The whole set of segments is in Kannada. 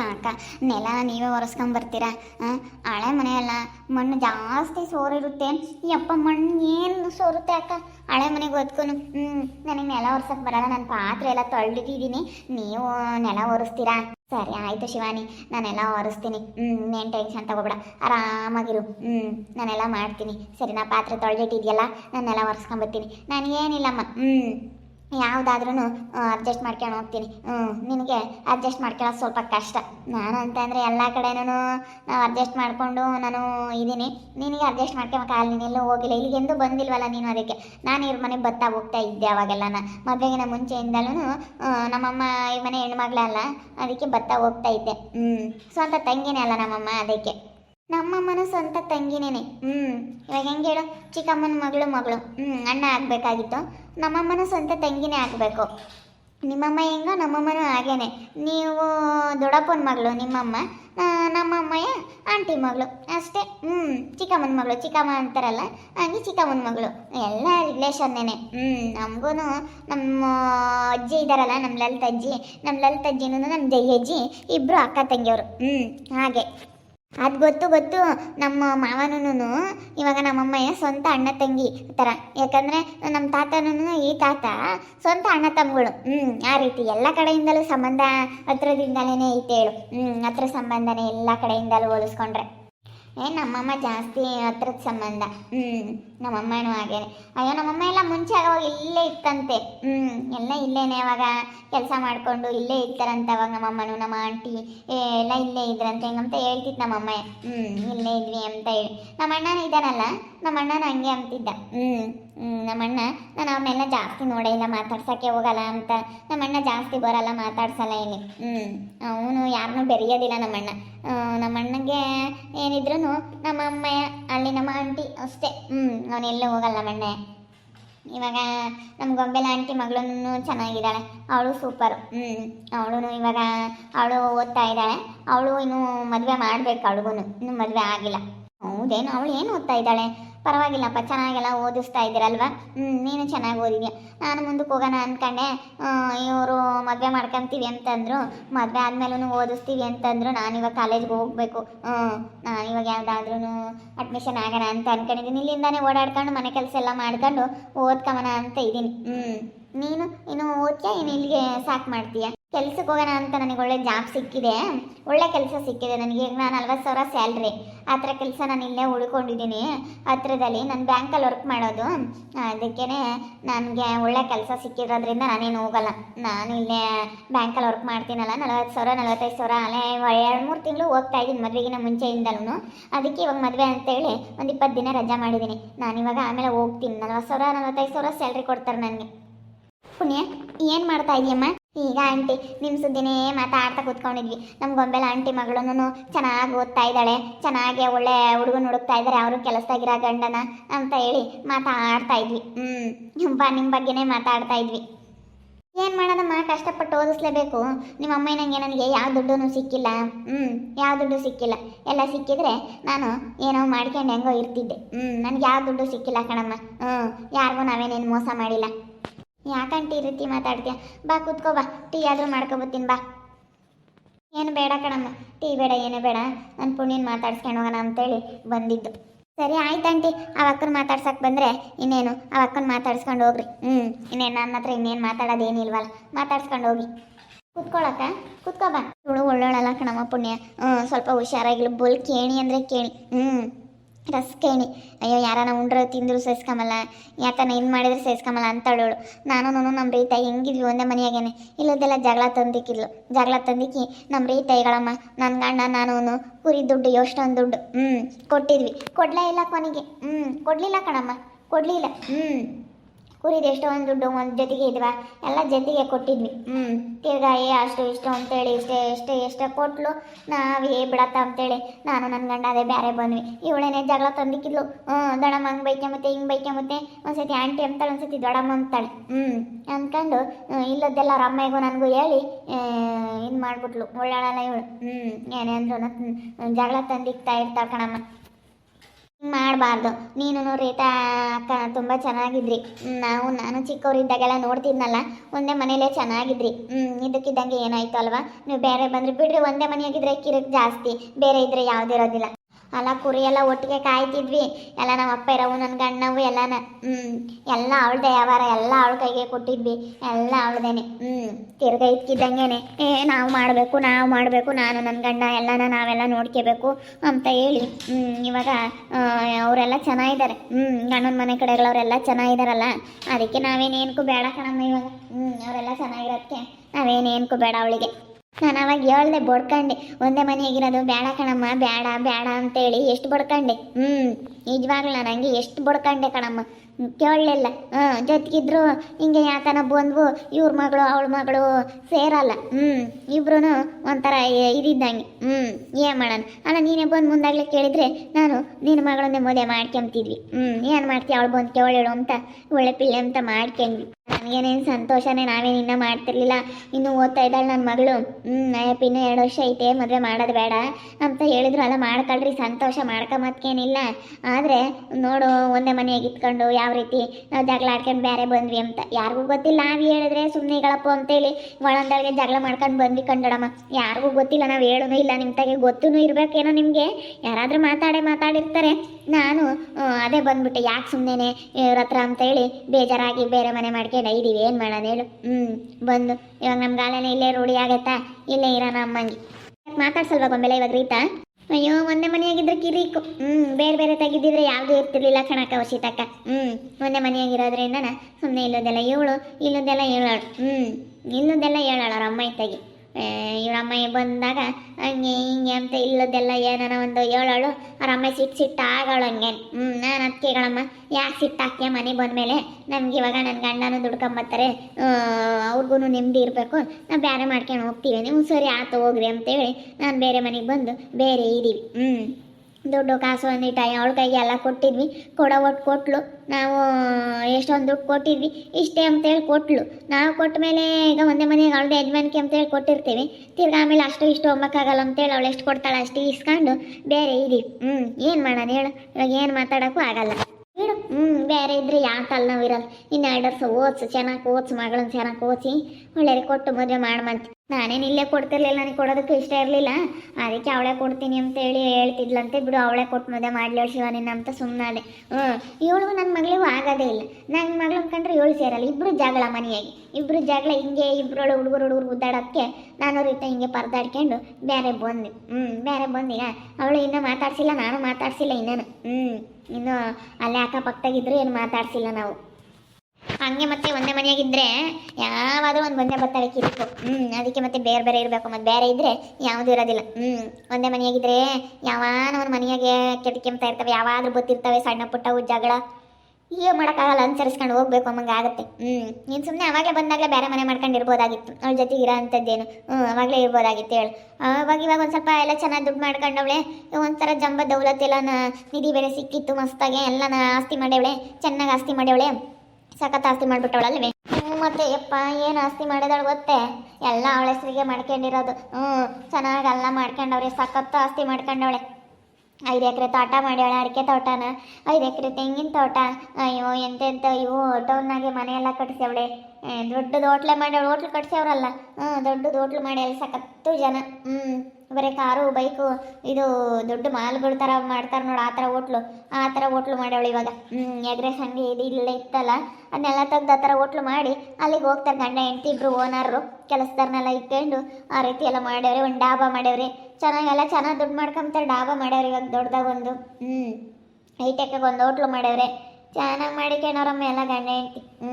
ಅಕ್ಕ ನೆಲ ನೀವೇ ಒರೆಸ್ಕೊಂಬರ್ತೀರಾ ಹಳೆ ಮನೆ ಅಲ್ಲ ಮಣ್ಣು ಜಾಸ್ತಿ ಸೋರಿರುತ್ತೆ. ಯಪ್ಪ, ಮಣ್ಣು ಏನು ಸೋರುತ್ತೆ ಅಕ್ಕ? ಹಳೆ ಮನೆಗೆ ಹೊತ್ಕೊಂಡು ಹ್ಞೂ ನನಗೆ ನೆಲ ಒರ್ಸಕ್ಕೆ ಬರಲ್ಲ ನನ್ನ ಪಾತ್ರೆ ಎಲ್ಲ ತೊಳೆದಿದ್ದೀನಿ ನೀವು ನೆಲ ಒರೆಸ್ತೀರಾ? ಸರಿ ಆಯಿತು ಶಿವಾನಿ, ನಾನೆಲ್ಲ ಒರೆಸ್ತೀನಿ. ಹ್ಞೂ ಏನು ಟೆನ್ಷನ್ ತಗೋಬೇಡ, ಆರಾಮಾಗಿರು. ಹ್ಞೂ ನಾನೆಲ್ಲ ಮಾಡ್ತೀನಿ. ಸರಿ, ನಾ ಪಾತ್ರೆ ತೊಳೆದಿಟ್ಟಿದ್ಯಲ್ಲ ನಾನೆಲ್ಲ ಒರೆಸ್ಕೊಂಬರ್ತೀನಿ. ನಾನು ಏನಿಲ್ಲಮ್ಮ ಹ್ಞೂ ಯಾವುದಾದ್ರೂ ಅಡ್ಜಸ್ಟ್ ಮಾಡ್ಕೊಂಡು ಹೋಗ್ತೀನಿ. ಹ್ಞೂ ನಿನಗೆ ಅಡ್ಜಸ್ಟ್ ಮಾಡ್ಕೊಳ್ಳೋದು ಸ್ವಲ್ಪ ಕಷ್ಟ. ನಾನು ಅಂತಂದರೆ ಎಲ್ಲ ಕಡೆನೂ ನಾವು ಅಡ್ಜಸ್ಟ್ ಮಾಡಿಕೊಂಡು ನಾನು ಇದ್ದೀನಿ ನಿನಗೆ ಅಡ್ಜಸ್ಟ್ ಮಾಡ್ಕೊಳಕ್ಕಾಗಲ್ಲ ನೀನು ಎಲ್ಲೂ ಹೋಗಿಲ್ಲ. ಇಲ್ಲಿಗೆಂದು ಬಂದಿಲ್ವಲ್ಲ ನೀನು ಅದಕ್ಕೆ. ನಾನು ಇವ್ರ ಮನೆಗೆ ಬತ್ತಾ ಹೋಗ್ತಾ ಇದ್ದೆ ಅವಾಗೆಲ್ಲ ಮದುವೆಗಿನ ಮುಂಚೆಯಿಂದಲೂ ನಮ್ಮಮ್ಮ ಈ ಮನೆ ಹೆಣ್ಮಗಳಲ್ಲ, ಅದಕ್ಕೆ ಬತ್ತಾ ಹೋಗ್ತಾ ಇದ್ದೆ. ಹ್ಞೂ ಸ್ವಂತ ತಂಗಿನೇ ಅಲ್ಲ ನಮ್ಮಮ್ಮ ಅದಕ್ಕೆ. ನಮ್ಮಮ್ಮನೂ ಸ್ವಂತ ತಂಗಿನೇನೆ. ಹ್ಞೂ ಇವಾಗ ಹೆಂಗೆ ಹೇಳು? ಚಿಕ್ಕಮ್ಮನ ಮಗಳು ಮಗಳು. ಹ್ಞೂ ಅಣ್ಣ ಆಗಬೇಕಾಗಿತ್ತು. ನಮ್ಮಮ್ಮನ ಸ್ವಂತ ತಂಗಿನೇ ಆಗಬೇಕು. ನಿಮ್ಮಮ್ಮ ಹೆಂಗೋ ನಮ್ಮಮ್ಮನೂ ಹಾಗೇನೆ. ನೀವು ದೊಡ್ಡಪ್ಪನ ಮಗಳು, ನಿಮ್ಮಮ್ಮ. ನಮ್ಮಮ್ಮಯ್ಯ ಆಂಟಿ ಮಗಳು. ಅಷ್ಟೇ. ಹ್ಞೂ ಚಿಕ್ಕಮ್ಮನ ಮಗಳು. ಚಿಕ್ಕಮ್ಮ ಅಂತಾರಲ್ಲ, ಹಾಗೆ ಚಿಕ್ಕಮ್ಮನ ಮಗಳು. ಎಲ್ಲ ರಿಲೇಷನ್ನೇನೆ ಹ್ಞೂ ನಮಗೂ ನಮ್ಮ ಅಜ್ಜಿ ಇದ್ದಾರಲ್ಲ ನಮ್ಮ ಲಲಿತ ಅಜ್ಜಿ. ನಮ್ಮ ಲಲಿತ ಅಜ್ಜಿನೂ ನಮ್ಮ ಜೈ ಅಜ್ಜಿ. ಇಬ್ಬರು ಅಕ್ಕ ತಂಗಿಯವರು. ಹ್ಞೂ ಹಾಗೆ. ಅದು ಗೊತ್ತು ಗೊತ್ತು. ನಮ್ಮ ಮಾವನೂ ಇವಾಗ ನಮ್ಮಮ್ಮಯ್ಯ ಸ್ವಂತ ಅಣ್ಣ ತಂಗಿ ಥರ ಯಾಕಂದರೆ ನಮ್ಮ ತಾತನೂ ಈ ತಾತ ಸ್ವಂತ ಅಣ್ಣ ತಮ್ಮಗಳು. ಹ್ಞೂ ಆ ರೀತಿ ಎಲ್ಲ ಕಡೆಯಿಂದಲೂ ಸಂಬಂಧ ಹತ್ರದಿಂದಲೇ ಐತೆ ಹೇಳು. ಹ್ಞೂ ಹತ್ರ ಸಂಬಂಧನೇ ಎಲ್ಲ ಕಡೆಯಿಂದಲೂ ಹೋಲಿಸ್ಕೊಂಡ್ರೆ. ಏ, ನಮ್ಮಮ್ಮ ಜಾಸ್ತಿ ಹತ್ರದ ಸಂಬಂಧ. ಹ್ಞೂ ನಮ್ಮಮ್ಮನೂ ಹಾಗೇನೆ. ಅಯ್ಯೋ ನಮ್ಮಮ್ಮ ಎಲ್ಲ ಮುಂಚೆ ಆಗವಾಗ ಇಲ್ಲೇ ಇತ್ತಂತೆ. ಹ್ಞೂ ಎಲ್ಲ ಇಲ್ಲೇನೆ ಅವಾಗ ಕೆಲಸ ಮಾಡಿಕೊಂಡು ಇಲ್ಲೇ ಇರ್ತಾರಂತ ಅವಾಗ ನಮ್ಮಮ್ಮನೂ ನಮ್ಮ ಆಂಟಿ ಎಲ್ಲ ಇಲ್ಲೇ ಇದ್ರಂತೆ. ಹೆಂಗಂತ ಹೇಳ್ತಿತ್ತು ನಮ್ಮಮ್ಮ ಹ್ಞೂ ಇಲ್ಲೇ ಇದ್ವಿ ಅಂತ ಹೇಳಿ. ನಮ್ಮ ಅಣ್ಣನ ಇದ್ದಾನಲ್ಲ ನಮ್ಮ ಅಣ್ಣನ ಹಂಗೆ ಅಂತಿದ್ದ. ಹ್ಞೂ ನಮ್ಮ ಅಣ್ಣ ನಾನು ಅವನ್ನೆಲ್ಲ ಜಾಸ್ತಿ ನೋಡೇ ಇಲ್ಲ ಮಾತಾಡ್ಸೋಕ್ಕೆ ಹೋಗಲ್ಲ ಅಂತ. ನಮ್ಮ ಅಣ್ಣ ಜಾಸ್ತಿ ಬರಲ್ಲ ಮಾತಾಡ್ಸಲ್ಲ ಇಲ್ಲಿ ಹ್ಞೂ ಅವನು ಯಾರನ್ನೂ ಬೆರೆಯೋದಿಲ್ಲ ನಮ್ಮ ಅಣ್ಣ ಆ, ನಮ್ಮ ಅಣ್ಣಗೆ ಏನಿದ್ರು ನಮ್ಮ ಅಮ್ಮ ಅಲ್ಲಿ ನಮ್ಮ ಆಂಟಿ ಅಷ್ಟೇ. ಹ್ಞೂ ಅವನೆಲ್ಲೂ ಹೋಗಲ್ಲ ಮಣ್ಣೆ. ಇವಾಗ ನಮ್ಮ ಗೊಂಬೆಲ ಆಂಟಿ ಮಗಳೂ ಚೆನ್ನಾಗಿದ್ದಾಳೆ. ಅವಳು ಸೂಪರು. ಹ್ಞೂ ಅವಳು ಇವಾಗ ಅವಳು ಓದ್ತಾ ಇದ್ದಾಳೆ. ಅವಳು ಇನ್ನೂ ಮದುವೆ ಮಾಡಬೇಕು ಅವಳಿಗೂ ಇನ್ನೂ ಮದುವೆ ಆಗಿಲ್ಲ. ಹೌದೇನು? ಅವಳು ಏನು ಓದ್ತಾ ಇದ್ದಾಳೆ? ಪರವಾಗಿಲ್ಲಪ್ಪ, ಚೆನ್ನಾಗೆಲ್ಲ ಓದಿಸ್ತಾ ಇದ್ದೀರಲ್ವ? ಹ್ಞೂ ನೀನು ಚೆನ್ನಾಗಿ ಓದಿದ್ಯಾ? ನಾನು ಮುಂದಕ್ಕೆ ಹೋಗೋಣ ಅಂದ್ಕೊಂಡೆ ಇವರು ಮದುವೆ ಮಾಡ್ಕೊತೀವಿ ಅಂತಂದರು. ಮದುವೆ ಆದಮೇಲೂ ಓದಿಸ್ತೀವಿ ಅಂತಂದರು. ನಾನು ಇವಾಗ ಕಾಲೇಜ್ಗೆ ಹೋಗಬೇಕು. ಹ್ಞೂ ನಾನು ಇವಾಗ ಯಾವುದಾದ್ರೂ ಅಡ್ಮಿಷನ್ ಆಗೋಣ ಅಂತ ಅನ್ಕೊಂಡಿದ್ದೀನಿ. ಇಲ್ಲಿಂದಾನೇ ಓಡಾಡ್ಕೊಂಡು ಮನೆ ಕೆಲಸ ಎಲ್ಲ ಮಾಡ್ಕೊಂಡು ಓದ್ಕೊಮನ ಅಂತ ಇದ್ದೀನಿ. ಹ್ಞೂ ನೀನು? ಇನ್ನು ಓದ್ತೀಯ? ಇನ್ನು ಇಲ್ಲಿಗೆ ಸಾಕು ಮಾಡ್ತೀಯ? ಕೆಲ್ಸಕ್ಕೆ ಹೋಗೋಣ ಅಂತ ನನಗೆ ಒಳ್ಳೆ ಜಾಬ್ ಸಿಕ್ಕಿದೆ. ಒಳ್ಳೆ ಕೆಲಸ ಸಿಕ್ಕಿದೆ. ನನಗೆ ಈಗ ನಾನು ನಲ್ವತ್ತು ಸಾವಿರ ಸ್ಯಾಲ್ರಿ ಆ ಥರ ಕೆಲಸ ನಾನು ಇಲ್ಲೇ ಉಳ್ಕೊಂಡಿದ್ದೀನಿ. ಹತ್ರದಲ್ಲಿ ನಾನು ಬ್ಯಾಂಕಲ್ಲಿ ವರ್ಕ್ ಮಾಡೋದು. ಅದಕ್ಕೇ ನನಗೆ ಒಳ್ಳೆ ಕೆಲಸ ಸಿಕ್ಕಿರೋದ್ರಿಂದ ನಾನೇನು ಹೋಗಲ್ಲ. ನಾನು ಇಲ್ಲೇ ಬ್ಯಾಂಕಲ್ಲಿ ವರ್ಕ್ ಮಾಡ್ತೀನಲ್ಲ, ನಲವತ್ತು ಸಾವಿರ, ನಲವತ್ತೈದು ಸಾವಿರ ಅಲ್ಲೇ ಎರಡು ಮೂರು ತಿಂಗಳು ಹೋಗ್ತಾ ಇದ್ದೀನಿ ಮದುವೆಗಿನ ಮುಂಚೆಯಿಂದಲೂ ಅದಕ್ಕೆ ಇವಾಗ ಮದುವೆ ಅಂತೇಳಿ ಒಂದು ಇಪ್ಪತ್ತು ದಿನ ರಜಾ ಮಾಡಿದ್ದೀನಿ. ನಾನು ಇವಾಗ ಆಮೇಲೆ ಹೋಗ್ತೀನಿ. ನಲ್ವತ್ತು ಸಾವಿರ, ನಲವತ್ತೈದು ಸಾವಿರ ಸ್ಯಾಲ್ರಿ ಕೊಡ್ತಾರೆ ನನಗೆ. ಪುಣ್ಯ, ಏನು ಮಾಡ್ತಾ ಇದೀಯಮ್ಮ? ಈಗ ಆಂಟಿ ನಿಮ್ಮ ಸುದ್ದಿನೇ ಮಾತಾಡ್ತಾ ಕೂತ್ಕೊಂಡಿದ್ವಿ. ನಮ್ಮ ಗೊಂಬೆಲ ಆಂಟಿ ಮಗಳೂ ಚೆನ್ನಾಗಿ ಓದ್ತಾ ಇದ್ದಾಳೆ, ಚೆನ್ನಾಗಿ ಒಳ್ಳೆ ಹುಡುಗನ ಹುಡುಕ್ತಾ ಇದ್ದಾರೆ, ಅವರು ಕೆಲಸದಾಗಿರೋ ಗಂಡನ ಅಂತ ಹೇಳಿ ಮಾತಾಡ್ತಾ ಇದ್ವಿ. ಹ್ಞೂ ಬಾ ನಿಮ್ಮ ಬಗ್ಗೆನೇ ಮಾತಾಡ್ತಾ ಇದ್ವಿ. ಏನು ಮಾಡೋದಮ್ಮ, ಕಷ್ಟಪಟ್ಟು ಓದಿಸ್ಲೇಬೇಕು. ನಿಮ್ಮ ಅಮ್ಮ ನಂಗೆ ನನಗೆ ಯಾವ ದುಡ್ಡು ಸಿಕ್ಕಿಲ್ಲ. ಹ್ಞೂ ಯಾವ ದುಡ್ಡು ಸಿಕ್ಕಿಲ್ಲ. ಎಲ್ಲ ಸಿಕ್ಕಿದ್ರೆ ನಾನು ಏನೋ ಮಾಡ್ಕೊಂಡು ಹೆಂಗೋ ಇರ್ತಿದ್ದೆ. ಹ್ಞೂ ನನಗೆ ಯಾವ ದುಡ್ಡು ಸಿಕ್ಕಿಲ್ಲ ಕಣಮ್ಮ. ಹ್ಞೂ ಯಾರಿಗೂ ನಾವೇನೇನು ಮೋಸ ಮಾಡಿಲ್ಲ. ಯಾಕಂಟಿ ಈ ರೀತಿ ಮಾತಾಡ್ತೀಯ? ಬಾ ಕೂತ್ಕೋ, ಬಾ. ಟೀ ಆದರೂ ಮಾಡ್ಕೊಬತ್ತೀನಿ, ಬಾ. ಏನು ಬೇಡ ಕಣಮ್ಮ. ಟೀ ಬೇಡ, ಏನೇ ಬೇಡ. ನನ್ನ ಪುಣ್ಯನ ಮಾತಾಡ್ಸ್ಕೊಂಡು ಹೋಗೋಣ ಅಂತೇಳಿ ಬಂದಿದ್ದು. ಸರಿ, ಆಯ್ತು ಆಂಟಿ. ಆ ಅಕ್ಕನ ಮಾತಾಡ್ಸಕ್ಕೆ ಬಂದರೆ ಇನ್ನೇನು? ಆ ಅಕ್ಕನ ಮಾತಾಡ್ಸ್ಕೊಂಡು ಹೋಗ್ರಿ. ಹ್ಞೂ ಇನ್ನೇನು ನನ್ನ ಹತ್ರ ಇನ್ನೇನು ಮಾತಾಡೋದೇನಿಲ್ವಲ್ಲ ಮಾತಾಡ್ಸ್ಕೊಂಡು ಹೋಗಿ. ಕುತ್ಕೊಳಕ್ಕ ಕೂತ್ಕೋ, ಬಾ. ಇವಳು ಒಳ್ಳೊಳಲ್ಲ ಕಣಮ್ಮ ಪುಣ್ಯ. ಹ್ಞೂ ಸ್ವಲ್ಪ ಹುಷಾರಾಗಿಲ್ಲ ಬುಲ್ ಕೇಣಿ ಅಂದರೆ ಕೇಳಿ. ಹ್ಞೂ ರಸ್ಕೇಣಿ. ಅಯ್ಯೋ, ಯಾರನ ಉಂಡ್ರೆ ತಿಂದ್ರು ಸಹಿಸ್ಕೊಂಬಲ್ಲ ಯಾಕನ ಏನು ಮಾಡಿದ್ರೆ ಸಹಿಸ್ಕೊಂಬಲ್ಲ ಅಂತಳೋಳು ನಾನು ನಮ್ಮ ರೀತ ಹೆಂಗಿದ್ವಿ ಒಂದೇ ಮನೆಯಾಗೇನೆ. ಇಲ್ಲದೆಲ್ಲ ಜಗಳ ತಂದಿಕ್ಕಿದ್ಲು. ಜಗಳ ತಂದಿಕ್ಕಿ ನಮ್ಮ ರೀತೈಗಳಮ್ಮ ನನ್ನ ಗಂಡ ನಾನು ಕುರಿ ದುಡ್ಡು ಎಷ್ಟೊಂದು ದುಡ್ಡು ಹ್ಞೂ ಕೊಟ್ಟಿದ್ವಿ. ಕೊಡಲೇ ಇಲ್ಲ ಕೊನೆಗೆ. ಹ್ಞೂ ಕೊಡಲಿಲ್ಲ ಕಣಮ್ಮ. ಕೊಡಲಿಲ್ಲ. ಹ್ಞೂ ಕುರಿದು ಒಂದು ದುಡ್ಡು ಒಂದು ಜೊತೆಗೆ ಇದ್ವಾ. ಎಲ್ಲ ಜೊತೆಗೆ ಕೊಟ್ಟಿದ್ವಿ. ಹ್ಞೂ ತಿರ್ಗಾ, ಏ, ಅಷ್ಟು, ಇಷ್ಟು ಅಂತೇಳಿ, ಇಷ್ಟೇ, ಎಷ್ಟು, ಎಷ್ಟೇ ಕೊಟ್ಲು. ನಾವೇ ಬಿಡತ್ತ ಅಂತೇಳಿ ನಾನು ನನ್ನ ಗಂಡ ಅದೇ ಬೇರೆ ಬಂದ್ವಿ. ಇವಳೇನೆ ಜಗಳ ತಂದಿಕ್ಕಿದ್ಲು. ಹ್ಞೂ ದೊಡಮ್ಮ ಹಂಗೆ ಬೈಕೊಂಬತ್ತೆ ಹಿಂಗೆ ಮತ್ತೆ ಒಂದ್ಸತಿ ಆಂಟಿ ಅಂತಾಳೆ, ಒಂದ್ಸತಿ ದೊಡಮ್ಮ ಅಂತಾಳೆ. ಹ್ಞೂ ಅಂದ್ಕೊಂಡು ಇಲ್ಲದ್ದೆಲ್ಲ ಅಮ್ಮಿಗೂ ನನಗೂ ಹೇಳಿ ಇದು ಮಾಡ್ಬಿಟ್ಲು. ಒಳ್ಳಾಳಲ್ಲ ಇವಳು. ಹ್ಞೂ ಏನೇ ಅಂದ್ರು ಜಗಳ ತಂದಿಕ್ತಾ ಇರ್ತಾಳೆ ಕಣಮ್ಮ. ಮಾಡಬಾರ್ದು. ನೀನು ರೇತಾ ಅಕ್ಕ ತುಂಬ ಚೆನ್ನಾಗಿದ್ರಿ. ನಾವು, ನಾನು ಚಿಕ್ಕವರಿದ್ದಾಗೆಲ್ಲ ನೋಡ್ತಿದ್ನಲ್ಲ, ಒಂದೇ ಮನೇಲೆ ಚೆನ್ನಾಗಿದ್ರಿ. ಇದಕ್ಕಿದ್ದಂಗೆ ಏನಾಯ್ತು ಅಲ್ವಾ? ನೀವು ಬೇರೆ ಬಂದ್ರೆ. ಬಿಡ್ರಿ, ಒಂದೇ ಮನೆಯಾಗಿದ್ರೆ ಕಿರಿಕ್ ಜಾಸ್ತಿ. ಬೇರೆ ಇದ್ರೆ ಯಾವುದಿರೋದಿಲ್ಲ ಅಲ್ಲ ಕುರಿ ಎಲ್ಲ ಒಟ್ಟಿಗೆ ಕಾಯ್ತಿದ್ವಿ. ಎಲ್ಲ ನಮ್ಮ ಅಪ್ಪ ಇರೋವು ನನ್ನ ಗಂಡವು ಎಲ್ಲನ. ಹ್ಞೂ ಎಲ್ಲ ಅವಳದೆ ವ್ಯವಹಾರ ಎಲ್ಲ ಅವಳ ಕೈಗೆ ಕೊಟ್ಟಿದ್ವಿ. ಎಲ್ಲ ಅವಳದೇನೆ. ಹ್ಞೂ ತಿರ್ಗಾ ಇದ್ಕಿದ್ದಂಗೆನೆ. ಏ ನಾವು ಮಾಡಬೇಕು ನಾವು ಮಾಡಬೇಕು ನಾನು ನನ್ನ ಗಂಡ ಎಲ್ಲನ ನಾವೆಲ್ಲ ನೋಡ್ಕೋಬೇಕು ಅಂತ ಹೇಳಿ. ಹ್ಮ್, ಇವಾಗ ಅವರೆಲ್ಲ ಚೆನ್ನಾಗಿದ್ದಾರೆ. ಹ್ಞೂ ಗಂಡನ ಮನೆ ಕಡೆಗಳವರೆಲ್ಲ ಚೆನ್ನಾಗಿದ್ದಾರಲ್ಲ. ಅದಕ್ಕೆ ನಾವೇನೇನಕ್ಕೂ ಬೇಡ ಕಣಮ್ಮ ಇವಾಗ. ಹ್ಞೂ ಅವರೆಲ್ಲ ಚೆನ್ನಾಗಿರೋದಕ್ಕೆ ನಾವೇನೇನಕ್ಕೂ ಬೇಡ ಅವಳಿಗೆ. ನಾನು ಅವಾಗ ಹೇಳ್ದೆ, ಬಡ್ಕಂಡೆ. ಒಂದೇ ಮನೆಯಾಗಿರೋದು ಬೇಡ ಕಣಮ್ಮ, ಬೇಡ ಬೇಡ ಅಂತೇಳಿ ಎಷ್ಟು ಬಡ್ಕಂಡೆ? ಹ್ಞೂ ನಿಜವಾಗ್ಲ ನನಗೆ ಎಷ್ಟು ಬಡ್ಕಂಡೆ ಕಣಮ್ಮ. ಕೇಳಲಿಲ್ಲ. ಹ್ಞೂ ಜೊತೆಗಿದ್ರು ಹಿಂಗೆ ಯಾತನ ಬಂದ್ವು, ಇವ್ರ ಮಗಳು, ಅವಳ ಮಗಳು ಸೇರಲ್ಲ. ಹ್ಞೂ ಇಬ್ರು ಒಂಥರ ಇದಿದ್ದಂಗೆ. ಹ್ಞೂ ಏನು ಮಾಡೋಣ? ಅಲ್ಲ ನೀನೇ ಬಂದು ಮುಂದಾಗಲೇ ಕೇಳಿದ್ರೆ ನಾನು ನಿನ್ನ ಮಗಳನ್ನೇ ಮದುವೆ ಮಾಡ್ಕೊಂತಿದ್ವಿ ಹ್ಞೂ ಏನು ಮಾಡ್ತೀಯ ಅವಳು ಬಂದು ಕೇಳೇಳು ಅಂತ, ಒಳ್ಳೆ ಪಿಲ್ಲೆ ಅಂತ ಮಾಡ್ಕೊಂಡ್ವಿ. ನನಗೇನೇನು ಸಂತೋಷನೇ ನಾವೇನು ಇನ್ನೂ ಮಾಡ್ತಿರ್ಲಿಲ್ಲ. ಇನ್ನು ಓದ್ತಾ ಇದ್ದಾಳೆ ನನ್ನ ಮಗಳು. ಹ್ಞೂ ನಯಪ್ಪ ಇನ್ನೂ ಎರಡು ವರ್ಷ ಐತೆ, ಮದುವೆ ಮಾಡೋದು ಬೇಡ ಅಂತ ಹೇಳಿದ್ರು. ಅಲ್ಲ, ಮಾಡ್ಕೊಳ್ರಿ, ಸಂತೋಷ ಮಾಡ್ಕೊಂಬತ್ಕೇನಿಲ್ಲ ಆದರೆ ನೋಡು, ಒಂದೇ ಮನೆಯಾಗಿ ಇತ್ಕೊಂಡು ಯಾವ ರೀತಿ ನಾವು ಜಗಳ ಆಡ್ಕೊಂಡು ಬೇರೆ ಬಂದ್ವಿ ಅಂತ. ಯಾರಿಗೂ ಗೊತ್ತಿಲ್ಲ, ನಾವು ಹೇಳಿದ್ರೆ ಸುಮ್ಮನೆ ಗಳಪ್ಪ ಅಂತೇಳಿ ಒಳಂದೊಳಗೆ ಜಗಳ ಮಾಡ್ಕೊಂಡು ಬಂದ್ವಿ ಕಂಡಡಮ್ಮ ಯಾರಿಗೂ ಗೊತ್ತಿಲ್ಲ, ನಾವು ಹೇಳೋನು ಇಲ್ಲ ನಿಮ್ಮ ತಗೆ ಗೊತ್ತೂ ಇರಬೇಕೇನೋ ನಿಮಗೆ. ಯಾರಾದರೂ ಮಾತಾಡೇ ಮಾತಾಡಿರ್ತಾರೆ. ನಾನು ಅದೇ ಬಂದ್ಬಿಟ್ಟೆ, ಯಾಕೆ ಸುಮ್ಮನೆ ಇವ್ರ ಹತ್ರ ಅಂತೇಳಿ ಬೇಜಾರಾಗಿ ಬೇರೆ ಮನೆ ಮಾಡ್ಕೊಂಡು ಐದೀವಿ ಏನು ಮಾಡೋಣ ಹೇಳು. ಹ್ಞೂ ಬಂದು. ಇವಾಗ ನಮ್ಮ ಗಾಲನೇ ಇಲ್ಲೇ ರೂಢಿ ಆಗತ್ತಾ? ಇಲ್ಲೇ ಇರೋಣ ಅಮ್ಮಂಗೆ ಮಾತಾಡ್ಸಲ್ವಾ ಗೊಂಬೆಲೆ ಇವಾಗ ರೀತಾ? ಅಯ್ಯೋ, ಒಂದೇ ಮನೆಯಾಗಿದ್ರೆ ಕಿರಿಕು. ಹ್ಞೂ ಬೇರೆ ಬೇರೆ ತೆಗಿದಿದ್ರೆ ಯಾವುದೂ ಇರ್ತಿರ್ಲಿಲ್ಲ ಕಣಕ್ಕ ವಶಿತಕ್ಕ ಹ್ಞೂ ಒಂದೇ ಮನೆಯಾಗಿರೋದ್ರಿಂದ ಸುಮ್ಮನೆ ಇಲ್ಲೋದೆಲ್ಲ ಇವಳು ಇಲ್ಲೋದೆಲ್ಲ ಹೇಳೋಳು ಹ್ಞೂ ಇಲ್ಲೋದೆಲ್ಲ ಹೇಳೋಳು ಅವ್ರ ಅಮ್ಮ ಇತ್ತಾಗಿ ಇವ್ರ ಅಮ್ಮ ಬಂದಾಗ ಹಂಗೆ ಹಿಂಗೆ ಅಂತ ಇಲ್ಲದೆಲ್ಲ ಏನಾನ ಒಂದು ಹೇಳೋಳು. ಅಮ್ಮ ಸಿಟ್ಟು ಸಿಟ್ಟು ಆಗೋಳು ಹಂಗೆ. ಹ್ಞೂ ನಾನು ಅದಕ್ಕೆಗಳಮ್ಮ ಯಾಕೆ ಸಿಟ್ಟು ಹಾಕ್ಯ ಮನೆ ಬಂದಮೇಲೆ? ನಮ್ಗೆ ಇವಾಗ ನನ್ನ ಗಂಡನೂ ದುಡ್ಕೊಂಬತ್ತಾರೆ. ಅವ್ರಿಗೂ ನೆಮ್ಮದಿ ಇರಬೇಕು. ನಾವು ಬೇರೆ ಮಾಡ್ಕೊಂಡು ಹೋಗ್ತೀವಿ ನೀವು ಸರಿ ಆತ ಹೋಗ್ರಿ ಅಂತೇಳಿ ನಾನು ಬೇರೆ ಮನೆಗೆ ಬಂದು ಬೇರೆ ಇದೀವಿ ಹ್ಞೂ ದುಡ್ಡು ಕಾಸು ಒಂದಿಟ್ಟ ಅವಳ ಕೈಗೆ ಎಲ್ಲ ಕೊಟ್ಟಿದ್ವಿ. ಕೊಡೋ ಒಟ್ಟು ಕೊಟ್ಲು. ನಾವು ಎಷ್ಟೊಂದು ದುಡ್ಡು ಕೊಟ್ಟಿದ್ವಿ. ಇಷ್ಟೇ ಅಂತೇಳಿ ಕೊಟ್ಲು. ನಾವು ಕೊಟ್ಟ ಮೇಲೆ ಈಗ ಒಂದೇ ಮನೆಗೆ ಅವಳದೇ ಯಜಮಾನಿಕೆ ಅಂತೇಳಿ ಕೊಟ್ಟಿರ್ತೀವಿ. ತಿರ್ಗಿ ಆಮೇಲೆ ಅಷ್ಟು ಇಷ್ಟು ಹೋಗ್ಬೇಕಾಗಲ್ಲ ಅಂತೇಳಿ ಅವಳು ಎಷ್ಟು ಕೊಡ್ತಾಳೆ ಅಷ್ಟು ಇಸ್ಕೊಂಡು, ಬೇರೆ ಇದೀವಿ ಹ್ಞೂ ಏನು ಮಾಡೋಣ ಹೇಳು. ಇವಾಗ ಏನು ಮಾತಾಡೋಕ್ಕೂ ಆಗಲ್ಲ. ಹ್ಞೂ ಬೇರೆ ಇದ್ರೆ ಯಾವ ನಾವು ಇರಲ್ಲ. ಇನ್ನು ಎರಡು ವರ್ಷ ಓದ್ಸು, ಚೆನ್ನಾಗಿ ಓದ್ಸು ಮಗಳನ್ನ ಚೆನ್ನಾಗಿ ಓದಿಸಿ. ಒಳ್ಳೆಯ ಕೊಟ್ಟು ಮದುವೆ ಮಾಡಮಂತ ನಾನೇನು ಇಲ್ಲೇ ಕೊಡ್ತಿರ್ಲಿಲ್ಲ, ನನಗೆ ಕೊಡೋದಕ್ಕೆ ಇಷ್ಟ ಇರಲಿಲ್ಲ. ಅದಕ್ಕೆ ಅವಳೇ ಕೊಡ್ತೀನಿ ಅಂತ ಹೇಳಿ ಹೇಳ್ತಿದ್ಲಂತೆ. ಬಿಡು, ಅವಳೇ ಕೊಟ್ಟು ಮದುವೆ ಮಾಡ್ಲಿ ಶಿವನಿನ ಅಂತ ಸುಮ್ಮನಾದೆ ಹ್ಞೂ ಇವಳು ನನ್ನ ಮಗಳಿಗೂ ಆಗೋದೇ ಇಲ್ಲ. ನನ್ನ ಮಗಳನ್ನ ಕಂಡ್ರೆ ಇವಳು ಸೇರಲ್ಲ. ಇಬ್ಬರು ಜಗಳ ಮನೆಯಾಗಿ. ಇಬ್ಬರು ಜಗಳ ಹಿಂಗೆ ಇಬ್ಬರೊಳು ಹುಡುಗರು ಹುಡುಗರು ಉದ್ದಾಡೋಕ್ಕೆ ನಾನು ರೀತಿ ಹಿಂಗೆ ಪರದಾಡ್ಕೊಂಡು ಬೇರೆ ಬಂದು ಹ್ಞೂ ಬೇರೆ ಬಂದೀಗ ಅವಳು ಇನ್ನೂ ಮಾತಾಡ್ಸಿಲ್ಲ, ನಾನು ಮಾತಾಡ್ಸಿಲ್ಲ ಇನ್ನೇನು. ಹ್ಞೂ ಇನ್ನು ಅಲ್ಲೇ ಅಕ್ಕಪಕ್ಕದಾಗಿದ್ದರೂ ಏನು ಮಾತಾಡ್ಸಿಲ್ಲ ನಾವು. ಹಂಗೆ ಮತ್ತೆ ಒಂದೇ ಮನೆಯಾಗಿದ್ದರೆ ಯಾವಾದರೂ ಒಂದು ಒಂದೇ ಬರ್ತಾಳೆ ಕಿರಿಕು ಹ್ಞೂ ಅದಕ್ಕೆ ಮತ್ತೆ ಬೇರೆ ಬೇರೆ ಇರಬೇಕು. ಮತ್ತೆ ಬೇರೆ ಇದ್ರೆ ಯಾವುದೂ ಇರೋದಿಲ್ಲ. ಹ್ಞೂ ಒಂದೇ ಮನೆಯಾಗಿದ್ದರೆ ಯಾವಾನ ಒಂದು ಮನೆಯಾಗೆ ಕೆಟ್ಕೆಂಬ್ತಾ ಇರ್ತವೆ. ಯಾವಾದ್ರೂ ಗೊತ್ತಿರ್ತವೆ ಸಣ್ಣ ಪುಟ್ಟವು ಜಗಳ ಏನು ಮಾಡೋಕ್ಕಾಗಲ್ಲ, ಅನುಸರಿಸ್ಕೊಂಡು ಹೋಗ್ಬೇಕು ಅಮ್ಮಂಗೆ ಆಗುತ್ತೆ. ಹ್ಞೂ ನೀನು ಸುಮ್ಮನೆ ಅವಾಗಲೇ ಬಂದಾಗಲೇ ಬೇರೆ ಮನೆ ಮಾಡ್ಕೊಂಡು ಇರ್ಬೋದಾಗಿತ್ತು ಅವಳ ಜೊತೆಗೆ ಇರೋ ಅಂಥದ್ದೇನು. ಹ್ಞೂ ಅವಾಗಲೇ ಇರ್ಬೋದಾಗಿತ್ತು ಹೇಳು. ಅವಾಗ ಇವಾಗ ಒಂದು ಸ್ವಲ್ಪ ಎಲ್ಲ ಚೆನ್ನಾಗಿ ದುಡ್ಡು ಮಾಡ್ಕೊಂಡವಳೆ. ಒಂಥರ ಜಂಬ ದೌಲತ್ತೆಲ್ಲ ನಿಧಿ ಬೇರೆ ಸಿಕ್ಕಿತ್ತು ಮಸ್ತಾಗೆ ಎಲ್ಲ ಆಸ್ತಿ ಮಾಡ್ಯವಳೆ. ಚೆನ್ನಾಗಿ ಆಸ್ತಿ ಮಾಡ್ಯವಳೆ. ಸಖತ್ ಆಸ್ತಿ ಮಾಡಿಬಿಟ್ಟವಳಲ್ವೇ ಮತ್ತೆ ಯಪ್ಪ, ಏನು ಆಸ್ತಿ ಮಾಡಿದಾಳು ಗೊತ್ತೇ? ಎಲ್ಲ ಅವಳ ಹೆಸರಿಗೆ ಮಾಡ್ಕೊಂಡಿರೋದು. ಹ್ಞೂ ಚೆನ್ನಾಗಿ ಎಲ್ಲ ಮಾಡ್ಕೊಂಡವ್ರೆ ಸಖತ್ತು ಆಸ್ತಿ ಮಾಡ್ಕೊಂಡವಳೆ. ಐದು ಎಕರೆ ತೋಟ ಮಾಡ್ಯಾಳ, ಅಡಿಕೆ ತೋಟನ. ಐದು ಎಕರೆ ತೆಂಗಿನ ತೋಟ. ಅಯ್ಯೋ, ಎಂತೆಂತ ಇವು ಟೌನ್ನಾಗೆ ಮನೆಯೆಲ್ಲ ಕಟ್ಟಿಸ್ಯಾವಳೆ ದೊಡ್ಡದು ಹೋಟ್ಲೆ ಅವ್ರು ಹೋಟ್ಲು ಕಟ್ಸೇವ್ರಲ್ಲ ಹ್ಞೂ ದೊಡ್ಡದು ಹೋಟ್ಲು ಅಲ್ಲಿ ಸಖತ್ತು ಜನ. ಹ್ಞೂ ಬರೀ ಕಾರು, ಬೈಕು, ಇದು ದೊಡ್ಡ ಮಾಲ್ಗಳ ಥರ ಮಾಡ್ತಾರೆ ನೋಡು ಆ ಥರ ಹೋಟ್ಲು. ಆ ಥರ ಹೋಟ್ಲು ಮಾಡ್ಯಾವಳು ಇವಾಗ. ಹ್ಞೂ ಎಗ್ರೆಸ್ ಹಂಗೆ ಇದು ಇಲ್ಲೇ ಇತ್ತಲ್ಲ. ಅದನ್ನೆಲ್ಲ ತೆಗ್ದು ಆ ಥರ ಹೋಟ್ಲು ಮಾಡಿ ಅಲ್ಲಿಗೆ ಹೋಗ್ತಾರೆ ಗಂಡ, ಹೆಂಡ್ತಿ ಇಬ್ಬರು ಓನರು ಕೆಲಸದಾರನ್ನೆಲ್ಲ ಇಟ್ಕೊಂಡು ಆ ರೀತಿ ಎಲ್ಲ ಮಾಡ್ಯಾವ್ರಿ, ಒಂದು ಡಾಬಾ ಮಾಡ್ಯಾವ್ರಿ. ಚೆನ್ನಾಗೆಲ್ಲ ಚೆನ್ನಾಗಿ ದುಡ್ಡು ಮಾಡ್ಕೊಂತಾರೆ ಡಾಬಾ ಮಾಡ್ಯಾವ್ರಿ ಇವಾಗ ದೊಡ್ಡದಾಗ ಒಂದು. ಹ್ಞೂ ಹೈಟೆಕ್ಕಾಗ ಒಂದು ಹೋಟ್ಲು ಮಾಡ್ಯಾವ್ರೆ. ಚೆನ್ನಾಗಿ ಮಾಡಿಕೊಂಡವ್ರಮ್ಮ ಎಲ್ಲ ಗಂಡ ಹೆಂಡತಿ. ಹ್ಞೂ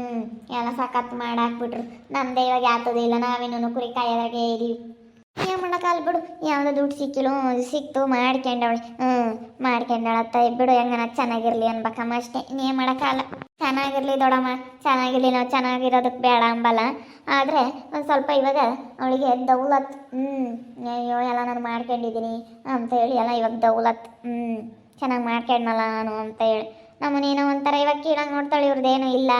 ಎಲ್ಲ ಸಖತ್ ಮಾಡಾಕ್ಬಿಟ್ರು. ನಮ್ಮದೇ ಇವಾಗ ಯಾತದೇ ಇಲ್ಲ ನಾವೇನು ಕುರಿ ಕಾಯೋದಾಗೆ ಇದೀವಿ ಏನು ಮಾಡೋಕ್ಕಾಗಲ್ಲ ಬಿಡು, ಯಾವುದೋ ದುಡ್ಡು ಸಿಕ್ಕಿಲ್ಲ ಸಿಕ್ತು, ಮಾಡ್ಕೊಂಡವಳೆ. ಹ್ಞೂ ಮಾಡ್ಕೊಂಡಳತ್ತ ಬಿಡು ಹೆಂಗನ ಚೆನ್ನಾಗಿರಲಿ ಅನ್ಬೇಕಮ್ಮ ಅಷ್ಟೇ. ಇನ್ನೇನು ಮಾಡೋಕ್ಕಾಗಲ್ಲ. ಚೆನ್ನಾಗಿರಲಿ ದೊಡಮ್ಮ, ಚೆನ್ನಾಗಿರಲಿ ನಾವು ಚೆನ್ನಾಗಿರೋದಕ್ಕೆ ಬೇಡ ಅಂಬಲ್ಲ. ಆದರೆ ಒಂದು ಸ್ವಲ್ಪ ಇವಾಗ ಅವಳಿಗೆ ದೌಲತ್. ಹ್ಞೂ ಅಯ್ಯೋ, ಎಲ್ಲ ನಾನು ಮಾಡ್ಕೊಂಡಿದ್ದೀನಿ ಅಂತ ಹೇಳಿ, ಎಲ್ಲ ಇವಾಗ ದೌಲತ್. ಹ್ಞೂ ಚೆನ್ನಾಗಿ ಮಾಡ್ಕೊಂಡಲ್ಲ ನಾನು ಅಂತ ಹೇಳಿ. ನಮ್ಮನೇನೋ ಒಂಥರ ಇವಾಗ ಕೀಳಾಗಿ ನೋಡ್ತಾಳೆ, ಇವ್ರದ್ದೇನು ಇಲ್ಲ.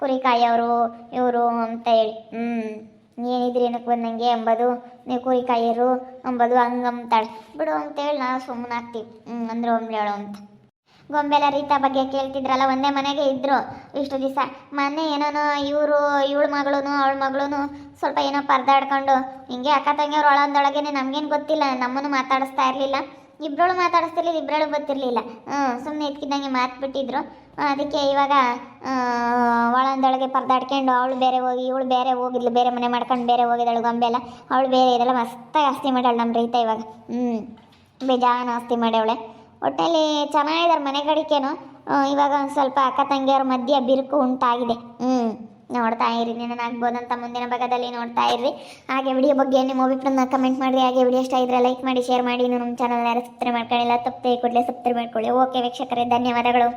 ಕುರಿ ಕಾಯೋರು ಇವರು ಅಂತ ಹೇಳಿ. ಹ್ಞೂ ಏನಿದ್ರಿ ಏನಕ್ಕೆ ಬಂದಂಗೆ ಎಂಬುದು ನೀವು ಅಂಬೋದು ಹಂಗೆ ಅಂತಾಳೆ ಬಿಡು ಅಂತೇಳಿ ನಾವು ಸುಮ್ಮನೆ ಹ್ಞೂ ಅಂದ್ರೆ ಒಮ್ಲೇಳು ಅಂತ. ಗೊಂಬೆಲ ರೀತಾ ಬಗ್ಗೆ ಕೇಳ್ತಿದ್ರಲ್ಲ, ಒಂದೇ ಮನೆಗೆ ಇದ್ರು. ಇಷ್ಟು ದಿವಸ ಮೊನ್ನೆ ಏನೋ ಇವರು, ಇವಳ ಮಗಳು ಅವಳ ಮಗಳೂ ಸ್ವಲ್ಪ ಏನೋ ಪರ್ದಾಡ್ಕೊಂಡು. ಹಿಂಗೆ ಅಕ್ಕ ತಂಗಿಯವ್ರು ಒಳಂದೊಳಗೇನೆ ನಮಗೇನು ಗೊತ್ತಿಲ್ಲ, ನಮ್ಮನ್ನು ಮಾತಾಡಿಸ್ತಾ ಇರಲಿಲ್ಲ. ಇಬ್ರಳು ಮಾತಾಡಿಸ್ತಿರ್ಲಿಲ್ಲ, ಇಬ್ರಳು ಗೊತ್ತಿರಲಿಲ್ಲ. ಹ್ಞೂ ಸುಮ್ಮನೆ ಇದ್ಕಿದ್ದಂಗೆ ಮಾತು ಬಿಟ್ಟಿದ್ರು. ಅದಕ್ಕೆ ಇವಾಗ ಒಳಂದೊಳಗೆ ಪರ್ದಾಡ್ಕೊಂಡು ಅವಳು ಬೇರೆ ಹೋಗಿ, ಇವಳು ಬೇರೆ ಹೋಗಿದ್ಲು, ಬೇರೆ ಮನೆ ಮಾಡ್ಕೊಂಡು ಬೇರೆ ಹೋಗಿದ್ದಾಳು ಗೊಂಬೆಲ್ಲ ಅವಳು ಬೇರೆ ಇದೆಲ್ಲ ಮಸ್ತಾಗಿ ಆಸ್ತಿ ಮಾಡ್ಯಾಳು ನಮ್ಮ ರೈತ ಇವಾಗ. ಹ್ಞೂ, ಬೇಜಾನ ಆಸ್ತಿ ಮಾಡ್ಯಾವಳೆ. ಒಟ್ಟಲ್ಲಿ ಚೆನ್ನಾಗಿದ್ದಾರೆ ಮನೆ ಗಡಿಕೆನು ಇವಾಗ ಒಂದು ಸ್ವಲ್ಪ ಅಕ್ಕ ತಂಗಿಯವ್ರ ಮಧ್ಯೆ ಬಿರುಕು ಉಂಟಾಗಿದೆ. ಹ್ಞೂ ನೋಡ್ತಾ ಇರಿ ಅಂತ ಮುಂದಿನ ಭಾಗದಲ್ಲಿ ನೋಡ್ತಾ ಇರ್ರಿ. ಹಾಗೆ ವಿಡಿಯೋ ಬಗ್ಗೆ ನಿಮ್ಮ ಅಭಿಪ್ರಾಯನ ಕಮೆಂಟ್ ಮಾಡಿ ಹಾಗೆ ವಿಡಿಯೋ ಇಷ್ಟ ಇದ್ರೆ ಲೈಕ್ ಮಾಡಿ ಶೇರ್ ಮಾಡಿ. ನಮ್ಮ ಚಾನಲ್ ಯಾರು ಸಬ್ಸ್ಕ್ರೈಬ್ ಮಾಡ್ಕೊಳ್ಳಿಲ್ಲ ತಪ್ಪದೆ ಕೂಡಲೇ ಸಬ್ಸ್ಕ್ರೈಬ್ ಮಾಡ್ಕೊಳ್ಳಿ. ಓಕೆ ವೀಕ್ಷಕರೇ, ಧನ್ಯವಾದಗಳು.